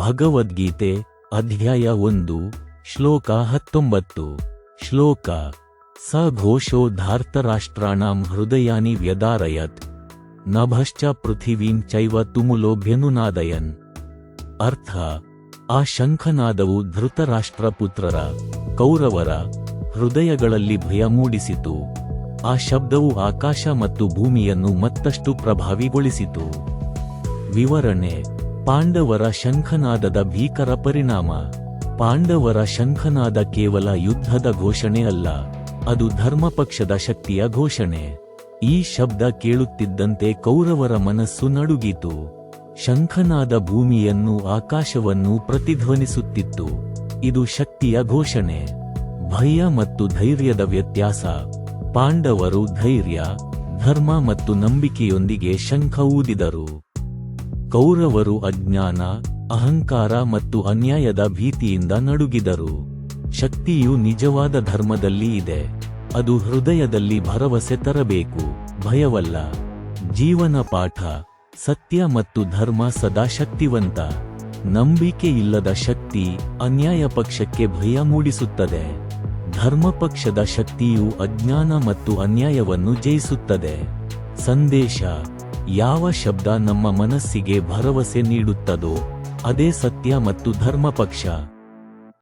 ಭಗವದ್ಗೀತೆ ಅಧ್ಯಾಯ ಒಂದು, ಶ್ಲೋಕ ಹತ್ತೊಂಬತ್ತು. ಶ್ಲೋಕ ಸ ಘೋಷೋ ಧಾರ್ತರಾಷ್ಟ್ರಾಣಾಂ ಹೃದಯಾನಿ ವ್ಯದಾರಯತ್, ನಭಶ್ಚ ಪೃಥಿವೀಂ ಚೈವ ತುಮುಲೋಭ್ಯನುನಾದಯನ್ ಅರ್ಥ, ಆ ಶಂಖನಾದವು ಧೃತರಾಷ್ಟ್ರಪುತ್ರರ, ಕೌರವರ, ಹೃದಯಗಳಲ್ಲಿ ಭಯ ಮೂಡಿಸಿತು. ಆ ಶಬ್ದವು ಆಕಾಶ ಮತ್ತು ಭೂಮಿಯನ್ನು ಮತ್ತಷ್ಟು ಪ್ರಭಾವಿಗೊಳಿಸಿತು. ವಿವರಣೆ ಪಾಂಡವರ ಶಂಖನಾದದ ಭೀಕರ ಪರಿಣಾಮ. ಪಾಂಡವರ ಶಂಖನಾದ ಕೇವಲ ಯುದ್ಧದ ಘೋಷಣೆ ಅಲ್ಲ, ಅದು ಧರ್ಮಪಕ್ಷದ ಶಕ್ತಿಯ ಘೋಷಣೆ. ಈ ಶಬ್ದ ಕೇಳುತ್ತಿದ್ದಂತೆ ಕೌರವರ ಮನಸ್ಸು ನಡುಗಿತು. ಶಂಖನಾದ ಭೂಮಿಯನ್ನು ಆಕಾಶವನ್ನು ಪ್ರತಿಧ್ವನಿಸುತ್ತಿತ್ತು. ಇದು ಶಕ್ತಿಯ ಘೋಷಣೆ. ಭಯ ಮತ್ತು ಧೈರ್ಯದ ವ್ಯತ್ಯಾಸ. ಪಾಂಡವರು ಧೈರ್ಯ, ಧರ್ಮ ಮತ್ತು ನಂಬಿಕೆಯೊಂದಿಗೆ ಶಂಖ ಊದಿದರು. ಕೌರವರು ಅಜ್ಞಾನ, ಅಹಂಕಾರ ಮತ್ತು ಅನ್ಯಾಯದ ಭೀತಿಯಿಂದ ನಡುಗಿದರು. ಶಕ್ತಿಯು ನಿಜವಾದ ಧರ್ಮದಲ್ಲಿ ಇದೆ. ಅದು ಹೃದಯದಲ್ಲಿ ಭರವಸೆ ತರಬೇಕು. ಭಯವಲ್ಲ. ಜೀವನ ಪಾಠ. ಸತ್ಯ ಮತ್ತು ಧರ್ಮ ಸದಾ ಶಕ್ತಿವಂತ. ನಂಬಿಕೆ ಇಲ್ಲದ ಶಕ್ತಿ ಅನ್ಯಾಯ ಪಕ್ಷಕ್ಕೆ ಭಯ ಮೂಡಿಸುತ್ತದೆ. ಧರ್ಮ ಪಕ್ಷದ ಶಕ್ತಿಯು ಅಜ್ಞಾನ ಮತ್ತು ಅನ್ಯಾಯವನ್ನು ಜಯಿಸುತ್ತದೆ. ಸಂದೇಶ. ಯಾವ ಶಬ್ದ ನಮ್ಮ ಮನಸ್ಸಿಗೆ ಭರವಸೆ ನೀಡುತ್ತದೋ ಅದೇ ಸತ್ಯ ಮತ್ತು ಧರ್ಮ ಪಕ್ಷ